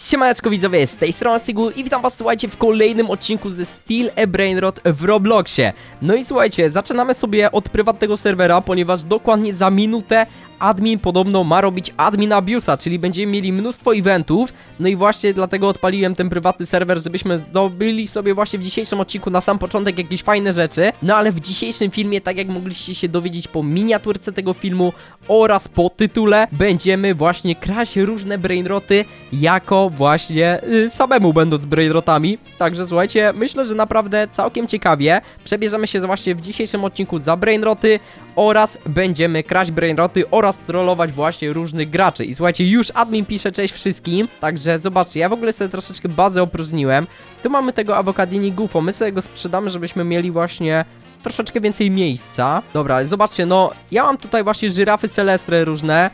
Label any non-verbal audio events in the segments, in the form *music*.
Siemaneczko widzowie, z tej strony Sigul i witam was słuchajcie w kolejnym odcinku ze Steel a Brainrot w Robloxie. No i słuchajcie, zaczynamy sobie od prywatnego serwera, ponieważ dokładnie za minutę admin podobno ma robić admin abusa, czyli będziemy mieli mnóstwo eventów, no i właśnie dlatego odpaliłem ten prywatny serwer, żebyśmy zdobyli sobie właśnie w dzisiejszym odcinku na sam początek jakieś fajne rzeczy, no ale w dzisiejszym filmie, tak jak mogliście się dowiedzieć po miniaturce tego filmu oraz po tytule, będziemy właśnie kraść różne brainroty jako właśnie y, samemu będąc brainrotami, także słuchajcie, myślę, że naprawdę całkiem ciekawie, przebierzemy się właśnie w dzisiejszym odcinku za brainroty oraz będziemy kraść brainroty oraz trollować właśnie różnych graczy. I słuchajcie, już admin pisze cześć wszystkim, także zobaczcie, ja w ogóle sobie troszeczkę bazę opróżniłem. Tu mamy tego awokadini gufo, my sobie go sprzedamy, żebyśmy mieli właśnie troszeczkę więcej miejsca. Dobra, zobaczcie, no ja mam tutaj właśnie żyrafy celestre różne,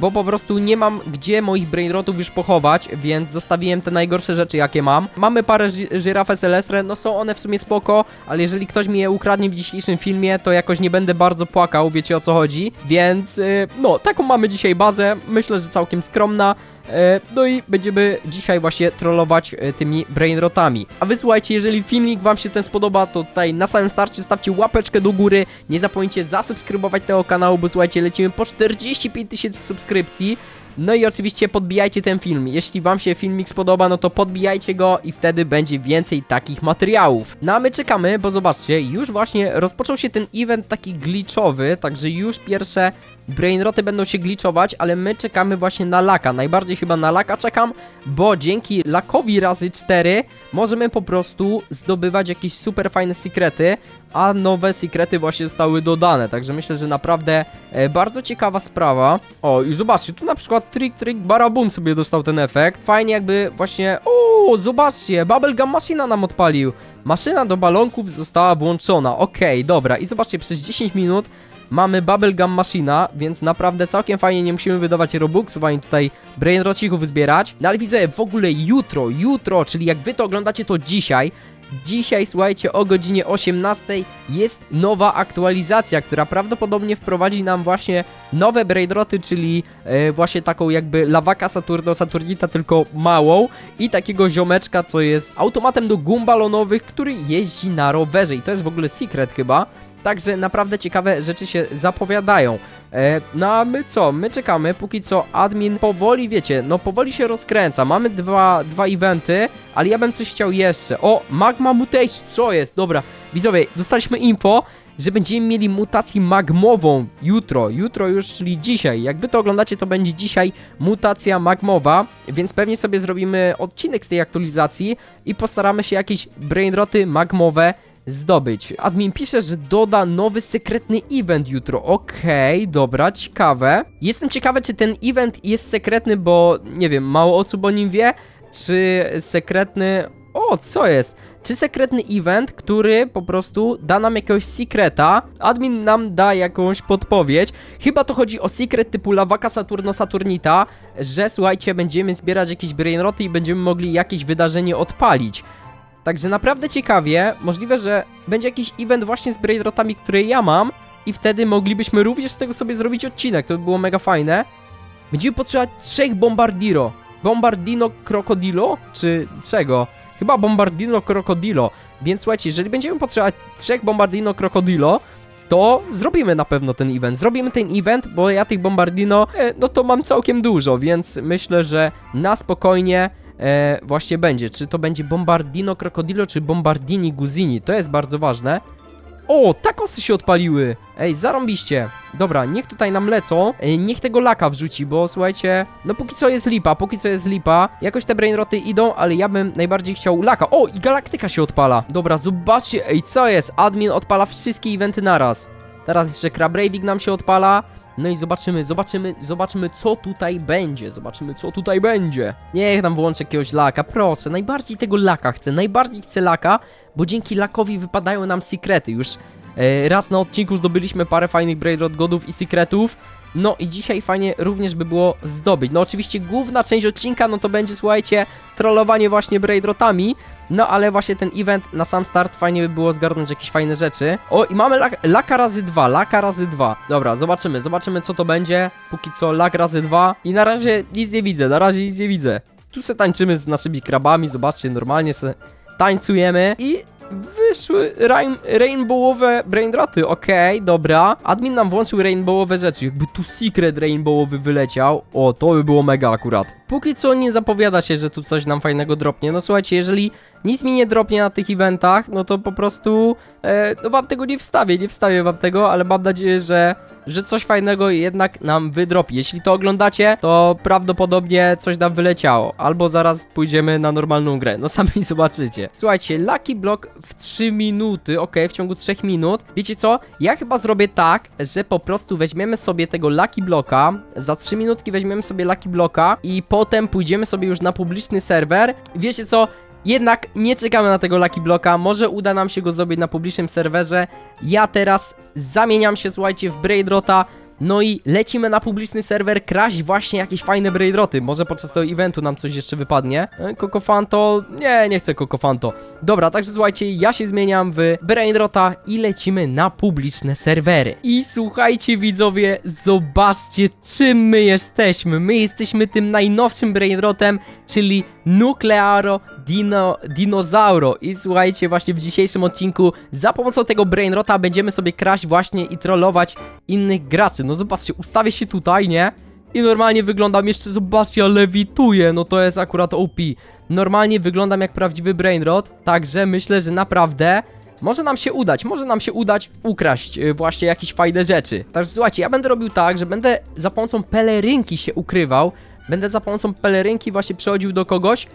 bo po prostu nie mam gdzie moich brainrotów już pochować, więc zostawiłem te najgorsze rzeczy jakie mam. Mamy parę ży- żyrafy celestre, no są one w sumie spoko, ale jeżeli ktoś mi je ukradnie w dzisiejszym filmie, to jakoś nie będę bardzo płakał, wiecie o co chodzi, więc e, no, taką mamy dzisiaj bazę, myślę, że całkiem skromna. E, No i będziemy dzisiaj właśnie trollować e, tymi brainrotami. A wy słuchajcie, jeżeli filmik wam się ten spodoba, to tutaj na samym starcie stawcie łapeczkę do góry. Nie zapomnijcie zasubskrybować tego kanału, bo słuchajcie, lecimy po 45 tysięcy subskrypcji. No i oczywiście podbijajcie ten film. Jeśli wam się filmik spodoba, no to podbijajcie go i wtedy będzie więcej takich materiałów. No a my czekamy, bo zobaczcie, już właśnie rozpoczął się ten event taki glitchowy, także już pierwsze brainroty będą się glitchować, ale my czekamy właśnie na laka. Najbardziej chyba na laka czekam, bo dzięki lakowi razy 4 możemy po prostu zdobywać jakieś super fajne sekrety, a nowe sekrety właśnie zostały dodane. Także myślę, że naprawdę e, bardzo ciekawa sprawa. O, i zobaczcie, tu na przykład Trick Trick Barabum sobie dostał ten efekt. Fajnie jakby właśnie... O, zobaczcie, Bubblegum Maszyna nam odpalił. Maszyna do balonków została włączona. Okej, dobra. I zobaczcie, przez 10 minut mamy Bubblegum Machina, więc naprawdę całkiem fajnie nie musimy wydawać Robuxów, ani tutaj Brainrocików zbierać. No ale widzę, w ogóle jutro, jutro, czyli jak wy to oglądacie to dzisiaj, Dzisiaj, słuchajcie, o godzinie 18 jest nowa aktualizacja, która prawdopodobnie wprowadzi nam właśnie nowe Braidroty, czyli e, właśnie taką jakby lawaka Saturno Saturnita, tylko małą i takiego ziomeczka, co jest automatem do gum balonowych, który jeździ na rowerze i to jest w ogóle secret chyba. Także naprawdę ciekawe rzeczy się zapowiadają. E, no a my co? My czekamy, póki co admin powoli, wiecie, no powoli się rozkręca. Mamy dwa, dwa eventy, ale ja bym coś chciał jeszcze. O, Magma Mutation, co jest? Dobra, widzowie, dostaliśmy info, że będziemy mieli mutację magmową jutro. Jutro już, czyli dzisiaj. Jak wy to oglądacie, to będzie dzisiaj mutacja magmowa, więc pewnie sobie zrobimy odcinek z tej aktualizacji i postaramy się jakieś brainroty magmowe zdobyć. Admin pisze, że doda nowy sekretny event jutro. Okej, dobra, ciekawe. Jestem ciekawy, czy ten event jest sekretny, bo nie wiem, mało osób o nim wie, czy sekretny... O, co jest? Czy sekretny event, który po prostu da nam jakiegoś sekreta, admin nam da jakąś podpowiedź. Chyba to chodzi o secret typu Lawaka Saturno Saturnita, że słuchajcie, będziemy zbierać jakieś brainroty i będziemy mogli jakieś wydarzenie odpalić. Także naprawdę ciekawie, możliwe, że będzie jakiś event właśnie z brainrotami, które ja mam i wtedy moglibyśmy również z tego sobie zrobić odcinek, to by było mega fajne. Będziemy potrzebować trzech Bombardiro. Bombardino Crocodilo? Czy czego? Chyba Bombardino Crocodilo. Więc słuchajcie, jeżeli będziemy potrzebować trzech Bombardino Crocodilo, to zrobimy na pewno ten event. Zrobimy ten event, bo ja tych Bombardino, e, no to mam całkiem dużo, więc myślę, że na spokojnie e, właśnie będzie. Czy to będzie Bombardino Crocodilo, czy Bombardini Guzini? To jest bardzo ważne. O, takosy się odpaliły! Ej, zarąbiście. Dobra, niech tutaj nam lecą. Ej, niech tego laka wrzuci, bo słuchajcie, no póki co jest lipa, póki co jest lipa. Jakoś te brainroty idą, ale ja bym najbardziej chciał laka. O, i galaktyka się odpala. Dobra, zobaczcie, ej, co jest? Admin odpala wszystkie eventy naraz. Teraz jeszcze Crabravik nam się odpala. No i zobaczymy, zobaczymy, zobaczymy co tutaj będzie, zobaczymy co tutaj będzie. Niech nam włączy jakiegoś laka, proszę, najbardziej tego laka chcę, najbardziej chcę laka, bo dzięki lakowi wypadają nam sekrety. Już e, raz na odcinku zdobyliśmy parę fajnych Braidrot Godów i sekretów, no i dzisiaj fajnie również by było zdobyć. No oczywiście główna część odcinka, no to będzie, słuchajcie, trollowanie właśnie Braidrotami, no ale właśnie ten event na sam start fajnie by było zgarnąć jakieś fajne rzeczy. O i mamy lak, laka razy dwa, laka razy dwa. Dobra, zobaczymy, zobaczymy co to będzie. Póki co lak razy dwa i na razie nic nie widzę, na razie nic nie widzę. Tu se tańczymy z naszymi krabami, zobaczcie, normalnie se tańcujemy i wyszły rain, rainbowowe brainroty, okej, dobra. Admin nam włączył rainbowowe rzeczy, jakby tu secret rainbowowy wyleciał, o, to by było mega akurat. Póki co nie zapowiada się, że tu coś nam fajnego dropnie, no słuchajcie, jeżeli nic mi nie dropnie na tych eventach, no to po prostu, e, no wam tego nie wstawię, nie wstawię wam tego, ale mam nadzieję, że, że coś fajnego jednak nam wydropi. Jeśli to oglądacie, to prawdopodobnie coś nam wyleciało, albo zaraz pójdziemy na normalną grę, no sami *laughs* zobaczycie. Słuchajcie, Lucky Block w 3 minuty, ok, w ciągu 3 minut. Wiecie co? Ja chyba zrobię tak, że po prostu weźmiemy sobie tego Lucky Blocka, za 3 minutki weźmiemy sobie Lucky Blocka i potem pójdziemy sobie już na publiczny serwer. Wiecie co? Jednak nie czekamy na tego Lucky Blocka, może uda nam się go zdobyć na publicznym serwerze. Ja teraz zamieniam się, słuchajcie, w Braidrota, no i lecimy na publiczny serwer kraść właśnie jakieś fajne Braidroty. Może podczas tego eventu nam coś jeszcze wypadnie. E, Kokofanto? Nie, nie chcę Kokofanto. Dobra, także słuchajcie, ja się zmieniam w Brainrota i lecimy na publiczne serwery. I słuchajcie widzowie, zobaczcie czym my jesteśmy. My jesteśmy tym najnowszym Brainrotem, czyli Nuclearo Dino, Dinozauro. I słuchajcie, właśnie w dzisiejszym odcinku za pomocą tego Brainrota będziemy sobie kraść właśnie i trollować innych graczy. No zobaczcie, ustawię się tutaj, nie? I normalnie wyglądam jeszcze, zobaczcie, ja lewituję, no to jest akurat OP. Normalnie wyglądam jak prawdziwy Brainrot, także myślę, że naprawdę może nam się udać, może nam się udać ukraść y, właśnie jakieś fajne rzeczy. Także słuchajcie, ja będę robił tak, że będę za pomocą pelerynki się ukrywał, będę za pomocą pelerynki właśnie przychodził do kogoś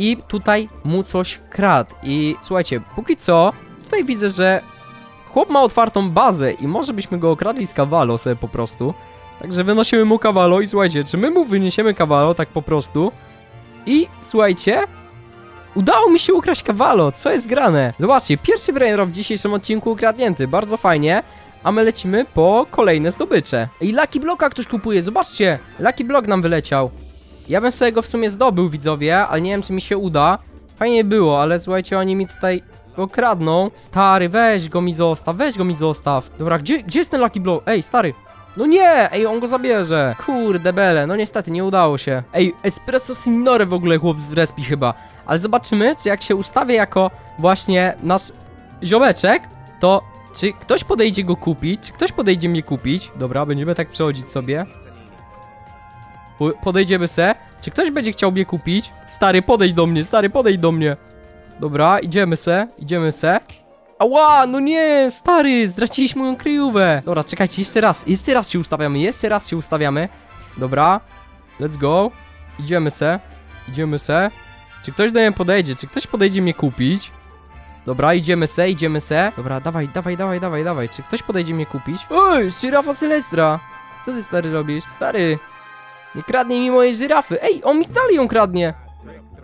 i tutaj mu coś kradł. I słuchajcie, póki co, tutaj widzę, że chłop ma otwartą bazę i może byśmy go okradli z kawalo sobie po prostu. Także wynosimy mu kawalo i słuchajcie, czy my mu wyniesiemy kawalo tak po prostu? I słuchajcie, udało mi się ukraść kawalo, co jest grane? Zobaczcie, pierwszy brainrot w dzisiejszym odcinku ukradnięty, bardzo fajnie. A my lecimy po kolejne zdobycze. I Lucky Blocka ktoś kupuje, zobaczcie, Lucky Block nam wyleciał. Ja bym sobie go w sumie zdobył, widzowie, ale nie wiem, czy mi się uda. Fajnie było, ale słuchajcie, oni mi tutaj go kradną. Stary, weź go mi zostaw, weź go mi zostaw. Dobra, gdzie, gdzie jest ten Lucky Block? Ej, stary. No nie, ej, on go zabierze. Kurde bele, no niestety, nie udało się. Ej, Espresso Signore w ogóle chłop z respi chyba. Ale zobaczymy, czy jak się ustawię jako właśnie nasz ziomeczek, to czy ktoś podejdzie go kupić, czy ktoś podejdzie mnie kupić. Dobra, będziemy tak przechodzić sobie. Po- Podejdziemy se. Czy ktoś będzie chciał mnie kupić? Stary, podejdź do mnie, stary, podejdź do mnie. Dobra, idziemy se, idziemy se. Ała, no nie, stary, zdraciliśmy moją kryjówę. Dobra, czekajcie, jeszcze raz, jeszcze raz się ustawiamy, jeszcze raz się ustawiamy. Dobra, let's go. Idziemy se, idziemy se. Czy ktoś do mnie podejdzie, czy ktoś podejdzie mnie kupić? Dobra, idziemy se, idziemy se. Dobra, dawaj, dawaj, dawaj, dawaj, dawaj. Czy ktoś podejdzie mnie kupić? Oj, żyrafa Sylwestra. Co ty, stary, robisz? Stary, nie kradnij mi mojej żyrafy. Ej, on mi dalej ją kradnie.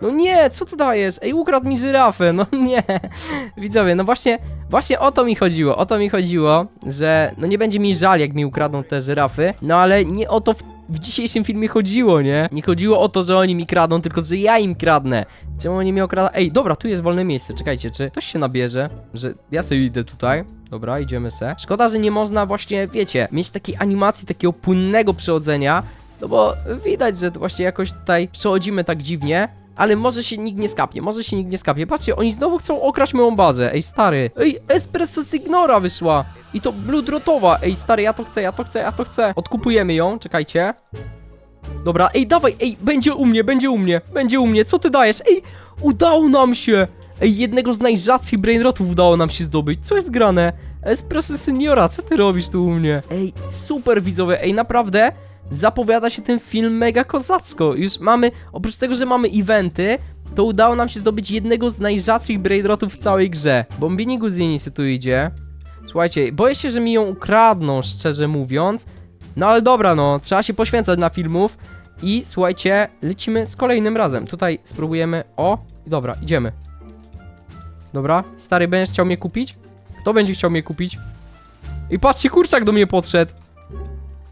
No nie, co ty dajesz? Ej, ukradł mi żyrafę, no nie. *laughs* Widzowie, no właśnie, właśnie o to mi chodziło, o to mi chodziło, że no nie będzie mi żal, jak mi ukradną te żyrafy, no ale nie o to w, w dzisiejszym filmie chodziło, nie? Nie chodziło o to, że oni mi kradną, tylko że ja im kradnę. Czemu oni mnie okradają? Ej, dobra, tu jest wolne miejsce, czekajcie, czy ktoś się nabierze, że ja sobie idę tutaj. Dobra, idziemy se. Szkoda, że nie można właśnie, wiecie, mieć takiej animacji, takiego płynnego przechodzenia, no bo widać, że właśnie jakoś tutaj przechodzimy tak dziwnie. Ale może się nikt nie skapie, może się nikt nie skapie. Patrzcie, oni znowu chcą okraść moją bazę. Ej, stary. Ej, Espresso Signora wyszła. I to Bloodrotowa. Ej, stary, ja to chcę, ja to chcę, ja to chcę. Odkupujemy ją, czekajcie. Dobra, ej, dawaj, ej, będzie u mnie, będzie u mnie, będzie u mnie. Co ty dajesz? Ej, udało nam się. Ej, jednego z najrzadszych brainrotów udało nam się zdobyć. Co jest grane? Espresso Signora, co ty robisz tu u mnie? Ej, super widzowie, ej, naprawdę zapowiada się ten film mega kozacko. Już mamy, oprócz tego, że mamy eventy, to udało nam się zdobyć jednego z najrzadszych brainrotów w całej grze. Bombini Guzini tu idzie. Słuchajcie, boję się, że mi ją ukradną, szczerze mówiąc. No ale dobra, no, trzeba się poświęcać na filmów. I słuchajcie, lecimy z kolejnym razem. Tutaj spróbujemy. O, dobra, idziemy. Dobra, stary, będziesz chciał mnie kupić? Kto będzie chciał mnie kupić? I patrzcie, kurczak do mnie podszedł.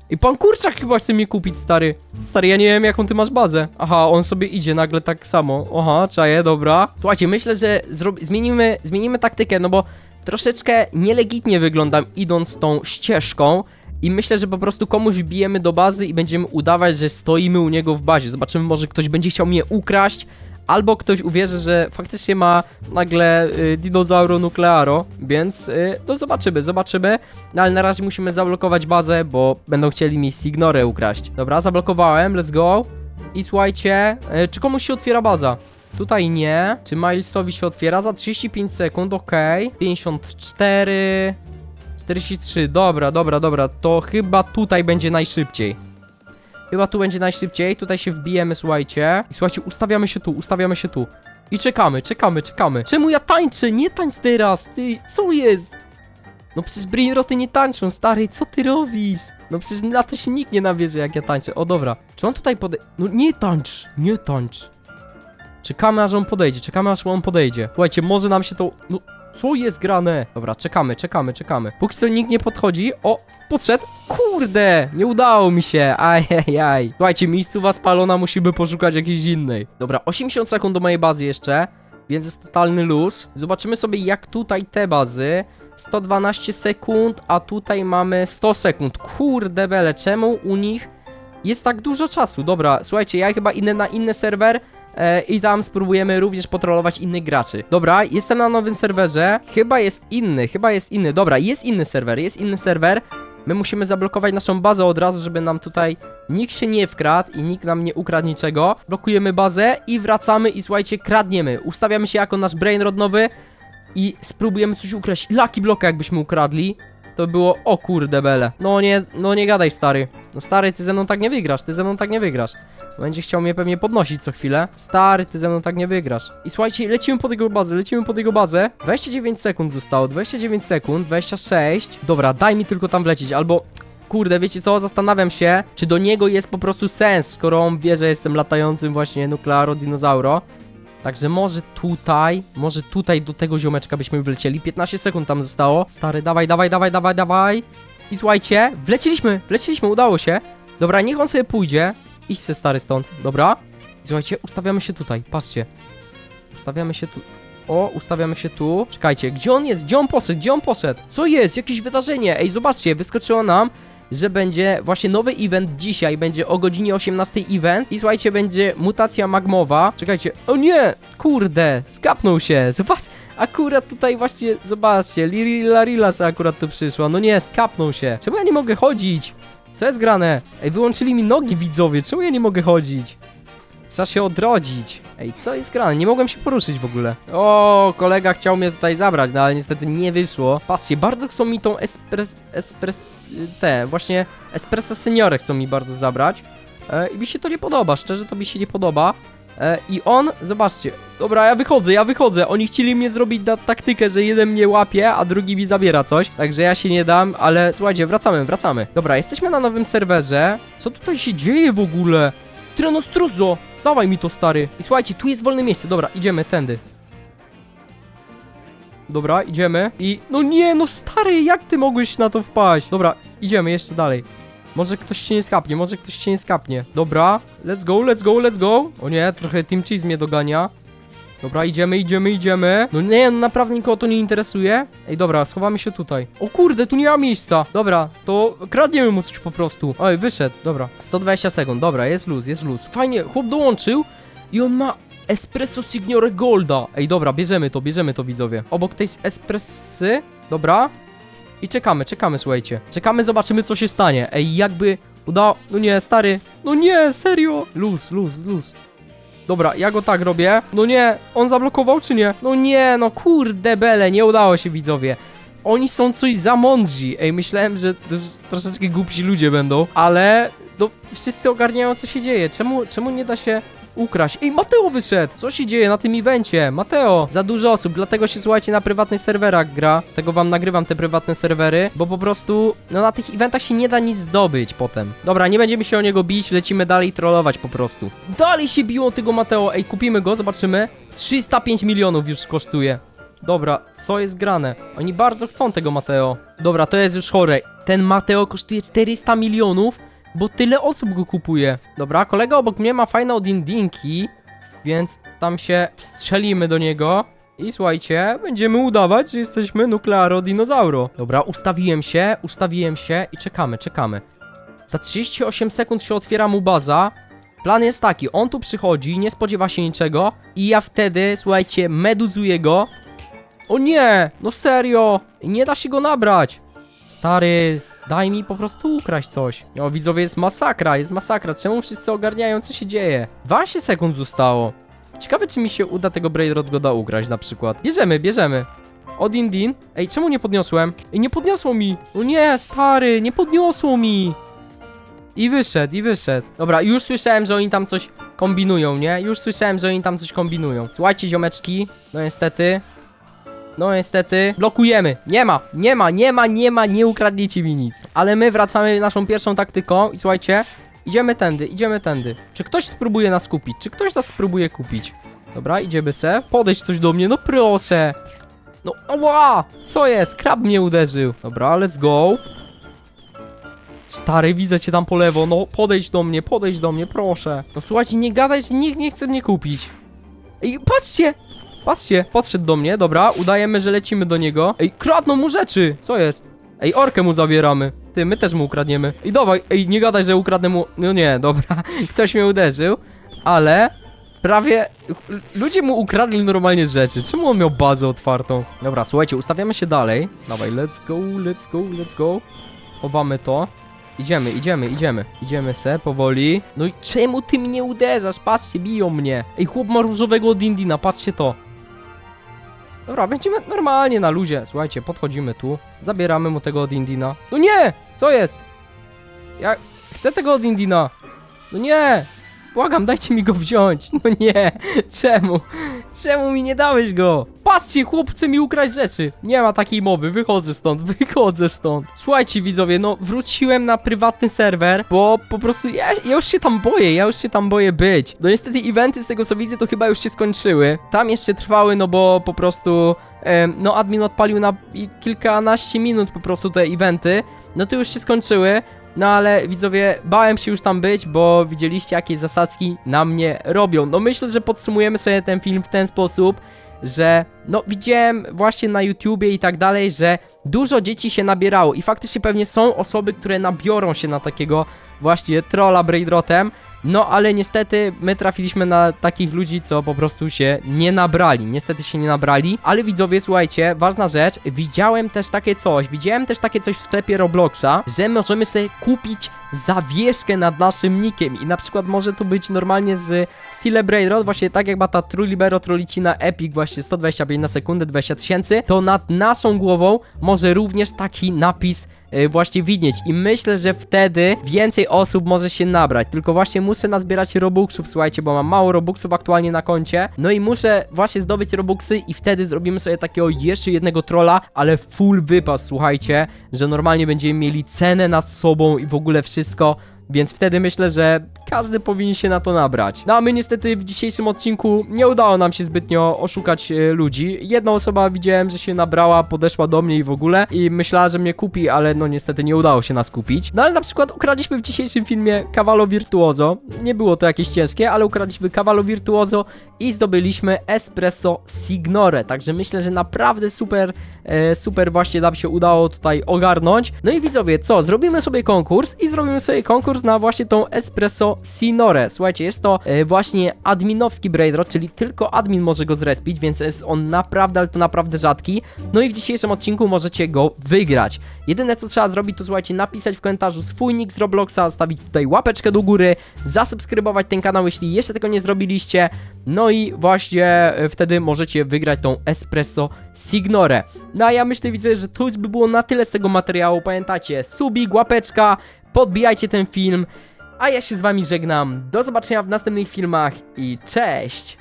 I pan kurczak chyba chce mnie kupić, stary. Stary, ja nie wiem jaką ty masz bazę. Aha, on sobie idzie nagle tak samo. Aha, czaję, dobra. Słuchajcie, myślę, że zmienimy, zmienimy taktykę, no bo troszeczkę nielegitnie wyglądam idąc tą ścieżką. I myślę, że po prostu komuś bijemy do bazy i będziemy udawać, że stoimy u niego w bazie. Zobaczymy, może ktoś będzie chciał mnie ukraść, albo ktoś uwierzy, że faktycznie ma nagle y, dinozauro nuklearo, więc y, no zobaczymy, zobaczymy. No ale na razie musimy zablokować bazę, bo będą chcieli mi Signorę ukraść. Dobra, zablokowałem, let's go. I słuchajcie, y, czy komuś się otwiera baza? Tutaj nie. Czy Milesowi się otwiera za 35 sekund? Okej. 54. 43. Dobra, dobra, dobra. To chyba tutaj będzie najszybciej. Chyba tu będzie najszybciej. Tutaj się wbijemy, słuchajcie. I słuchajcie, ustawiamy się tu, ustawiamy się tu. I czekamy, czekamy, czekamy. Czemu ja tańczę? Nie tańcz teraz, ty. Co jest? No przecież brainroty nie tańczą, stary. Co ty robisz? No przecież na to się nikt nie nabierze, jak ja tańczę. O, dobra. Czy on tutaj pode... No nie tańcz, nie tańcz. Czekamy aż on podejdzie, czekamy aż on podejdzie. Słuchajcie, może nam się to... No, co jest grane? Dobra, czekamy, czekamy, czekamy. Póki co nikt nie podchodzi. O, podszedł. Kurde, nie udało mi się. Ajajaj. Słuchajcie, miejscowa spalona, musimy poszukać jakiejś innej. Dobra, 80 sekund do mojej bazy jeszcze, więc jest totalny luz. Zobaczymy sobie jak tutaj te bazy. 112 sekund, a tutaj mamy 100 sekund. Kurde bele, czemu u nich jest tak dużo czasu? Dobra, słuchajcie, ja chyba inny na inny serwer e, i tam spróbujemy również potrolować innych graczy. Dobra, jestem na nowym serwerze. Chyba jest inny, chyba jest inny. Dobra, jest inny serwer, jest inny serwer. My musimy zablokować naszą bazę od razu, żeby nam tutaj nikt się nie wkradł i nikt nam nie ukradł niczego. Blokujemy bazę i wracamy i słuchajcie, kradniemy. Ustawiamy się jako nasz brainrod nowy i spróbujemy coś ukraść. Lucky bloka jakbyśmy ukradli. To by było, o kurde bele. No nie, no nie gadaj stary. No stary, ty ze mną tak nie wygrasz, ty ze mną tak nie wygrasz. Będzie chciał mnie pewnie podnosić co chwilę. Stary, ty ze mną tak nie wygrasz. I słuchajcie, lecimy pod jego bazę, lecimy pod jego bazę. 29 sekund zostało, 29 sekund, 26. Dobra, daj mi tylko tam wlecieć, albo... Kurde, wiecie co, zastanawiam się, czy do niego jest po prostu sens, skoro on wie, że jestem latającym właśnie nuklearo dinozauro. Także może tutaj, może tutaj do tego ziomeczka byśmy wlecieli. 15 sekund tam zostało. Stary, dawaj, dawaj, dawaj, dawaj, dawaj. I słuchajcie, wleciliśmy, wleciliśmy, udało się. Dobra, niech on sobie pójdzie. Idź se stary stąd, dobra? I słuchajcie, ustawiamy się tutaj, patrzcie. Ustawiamy się tu. O, ustawiamy się tu. Czekajcie, gdzie on jest? Gdzie on poszedł? Gdzie on poszedł? Co jest? Jakieś wydarzenie? Ej, zobaczcie, wyskoczyło nam, że będzie właśnie nowy event dzisiaj, będzie o godzinie 18 event i słuchajcie, będzie mutacja magmowa. Czekajcie, o nie, kurde, skapnął się, zobacz, akurat tutaj właśnie, zobaczcie, Lirila Rilas akurat tu przyszła, no nie, skapnął się. Czemu ja nie mogę chodzić? Co jest grane? Ej, wyłączyli mi nogi widzowie, czemu ja nie mogę chodzić? Trzeba się odrodzić. Ej, co jest grane? Nie mogłem się poruszyć w ogóle. O, kolega chciał mnie tutaj zabrać, no ale niestety nie wyszło. Patrzcie, bardzo chcą mi tą espres... espres... te, właśnie espresso seniorę chcą mi bardzo zabrać. E, I mi się to nie podoba, szczerze to mi się nie podoba. E, I on, zobaczcie, dobra, ja wychodzę, ja wychodzę. Oni chcieli mnie zrobić na taktykę, że jeden mnie łapie, a drugi mi zabiera coś. Także ja się nie dam, ale słuchajcie, wracamy, wracamy. Dobra, jesteśmy na nowym serwerze. Co tutaj się dzieje w ogóle? Tyrannostruzo! Dawaj mi to, stary. I słuchajcie, tu jest wolne miejsce. Dobra, idziemy tędy. Dobra, idziemy. I... No nie, no stary, jak ty mogłeś na to wpaść? Dobra, idziemy jeszcze dalej. Może ktoś się nie skapnie, może ktoś się nie skapnie. Dobra, let's go, let's go, let's go. O nie, trochę Team Cheese mnie dogania. Dobra, idziemy, idziemy, idziemy. No nie, no naprawdę nikogo to nie interesuje. Ej, dobra, schowamy się tutaj. O kurde, tu nie ma miejsca. Dobra, to kradniemy mu coś po prostu. Oj, wyszedł, dobra. 120 sekund, dobra, jest luz, jest luz. Fajnie, chłop dołączył i on ma espresso signore golda. Ej, dobra, bierzemy to, bierzemy to, widzowie. Obok tej espressy, dobra. I czekamy, czekamy, słuchajcie. Czekamy, zobaczymy, co się stanie. Ej, jakby udało... No nie, stary. No nie, serio. Luz, luz, luz. Dobra, ja go tak robię. No nie, on zablokował czy nie? No nie, no kurde bele, nie udało się widzowie. Oni są coś za mądrzy. Ej, myślałem, że troszeczkę głupsi ludzie będą, ale no wszyscy ogarniają co się dzieje. Czemu, czemu nie da się ukraść? Ej, Mateo wyszedł! Co się dzieje na tym evencie? Mateo! Za dużo osób, dlatego się słuchajcie na prywatnych serwerach gra. Tego wam nagrywam te prywatne serwery, bo po prostu no na tych eventach się nie da nic zdobyć potem. Dobra, nie będziemy się o niego bić, lecimy dalej trollować po prostu. Dalej się biło tego Mateo. Ej, kupimy go, zobaczymy. 305 milionów już kosztuje. Dobra, co jest grane? Oni bardzo chcą tego Mateo. Dobra, to jest już chore. Ten Mateo kosztuje 400 milionów, bo tyle osób go kupuje. Dobra, kolega obok mnie ma fajne odindinki, więc tam się wstrzelimy do niego. I słuchajcie, będziemy udawać, że jesteśmy Nuclearo Dinozauro. Dobra, ustawiłem się, ustawiłem się i czekamy, czekamy. Za 38 sekund się otwiera mu baza. Plan jest taki, on tu przychodzi, nie spodziewa się niczego i ja wtedy, słuchajcie, meduzuję go. O nie, no serio, nie da się go nabrać. Stary, daj mi po prostu ukraść coś. O, widzowie, jest masakra, jest masakra. Czemu wszyscy ogarniają, co się dzieje? 12 sekund zostało. Ciekawe, czy mi się uda tego Braidrot Goda ugrać na przykład. Bierzemy, bierzemy. Odin Din. Ej, czemu nie podniosłem? Ej, nie podniosło mi. O nie, stary, nie podniosło mi. I wyszedł, i wyszedł. Dobra, już słyszałem, że oni tam coś kombinują, nie? Już słyszałem, że oni tam coś kombinują. Słuchajcie, ziomeczki, no niestety. No niestety, blokujemy. Nie ma, nie ma, nie ma, nie ma, nie ukradniecie mi nic. Ale my wracamy naszą pierwszą taktyką i słuchajcie, idziemy tędy, idziemy tędy. Czy ktoś spróbuje nas kupić? Czy ktoś nas spróbuje kupić? Dobra, idziemy se. Podejdź coś do mnie, no proszę. No, ała! Co jest? Krab mnie uderzył. Dobra, let's go. Stary, widzę cię tam po lewo, no podejdź do mnie, podejdź do mnie, proszę. No słuchajcie, nie gadaj, nikt nie chce mnie kupić. Ej, patrzcie! Patrzcie, podszedł do mnie, dobra, udajemy, że lecimy do niego. Ej, kradną mu rzeczy! Co jest? Ej, orkę mu zabieramy. Ty, my też mu ukradniemy. Ej, dawaj, ej, nie gadaj, że ukradnę mu... No nie, *laughs* dobra, ktoś mnie uderzył, ale... Prawie... Ludzie mu ukradli normalnie rzeczy. Czemu on miał bazę otwartą? Dobra, słuchajcie, ustawiamy się dalej. Dawaj, let's go, let's go, let's go. Chowamy to. Idziemy, idziemy, idziemy. Idziemy se, powoli. No i czemu ty mnie uderzasz? Patrzcie, biją mnie. Ej, chłop ma różowego Dindina, patrzcie to. Dobra, będziemy normalnie na luzie. Słuchajcie, podchodzimy tu. Zabieramy mu tego Dindina. No nie! Co jest? Ja chcę tego Dindina. No nie! Błagam, dajcie mi go wziąć. *laughs* No nie! Czemu? Czemu mi nie dałeś go? Patrzcie, chłop chce mi ukraść rzeczy. Nie ma takiej mowy, wychodzę stąd, *laughs* wychodzę stąd. Słuchajcie widzowie, no wróciłem na prywatny serwer, bo po prostu ja, ja już się tam boję, ja już się tam boję być. No niestety eventy z tego co widzę to chyba już się skończyły. Tam jeszcze trwały, no bo po prostu... no admin odpalił na kilkanaście minut po prostu te eventy. No to już się skończyły. No ale widzowie, bałem się już tam być, bo widzieliście jakie zasadzki na mnie robią. No myślę, że podsumujemy sobie ten film w ten sposób, że no widziałem właśnie na YouTubie i tak dalej, że dużo dzieci się nabierało i faktycznie pewnie są osoby, które nabiorą się na takiego właśnie trolla Braidrotem, no ale niestety my trafiliśmy na takich ludzi, co po prostu się nie nabrali, niestety się nie nabrali, ale widzowie, słuchajcie, ważna rzecz, widziałem też takie coś, widziałem też takie coś w sklepie Robloxa, że możemy sobie kupić zawieszkę nad naszym nikiem. I na przykład może to być normalnie z Stile Braidrot, właśnie tak jak ma ta Trulibero Trolicina Epic właśnie 125 na sekundę, 20 tysięcy, to nad naszą głową może również taki napis y, właśnie widnieć. I myślę, że wtedy więcej osób może się nabrać, tylko właśnie muszę nazbierać robuxów, słuchajcie, bo mam mało robuxów aktualnie na koncie, no i muszę właśnie zdobyć robuxy i wtedy zrobimy sobie takiego jeszcze jednego trolla, ale full wypas, słuchajcie, że normalnie będziemy mieli cenę nad sobą i w ogóle wszystko, wszystko więc wtedy myślę, że każdy powinien się na to nabrać. No a my niestety w dzisiejszym odcinku nie udało nam się zbytnio oszukać e, ludzi. Jedna osoba widziałem, że się nabrała, podeszła do mnie i w ogóle i myślała, że mnie kupi, ale no niestety nie udało się nas kupić. No ale na przykład ukradliśmy w dzisiejszym filmie Cavallo Virtuoso. Nie było to jakieś ciężkie, ale ukradliśmy Cavallo Virtuoso i zdobyliśmy Espresso Signore. Także myślę, że naprawdę super, e, super właśnie nam się udało tutaj ogarnąć. No i widzowie, co? Zrobimy sobie konkurs i zrobimy sobie konkurs na właśnie tą Espresso Signore. Słuchajcie, jest to e, właśnie adminowski Braidrot, czyli tylko admin może go zrespić, więc jest on naprawdę, ale to naprawdę rzadki. No i w dzisiejszym odcinku możecie go wygrać. Jedyne co trzeba zrobić to słuchajcie, napisać w komentarzu swój nick z Robloxa, stawić tutaj łapeczkę do góry, zasubskrybować ten kanał, jeśli jeszcze tego nie zrobiliście. No i właśnie e, wtedy możecie wygrać tą Espresso Signore. No a ja myślę, widzę, że to już by było na tyle z tego materiału. Pamiętacie, subik, łapeczka, podbijajcie ten film. A ja się z wami żegnam. Do zobaczenia w następnych filmach i cześć!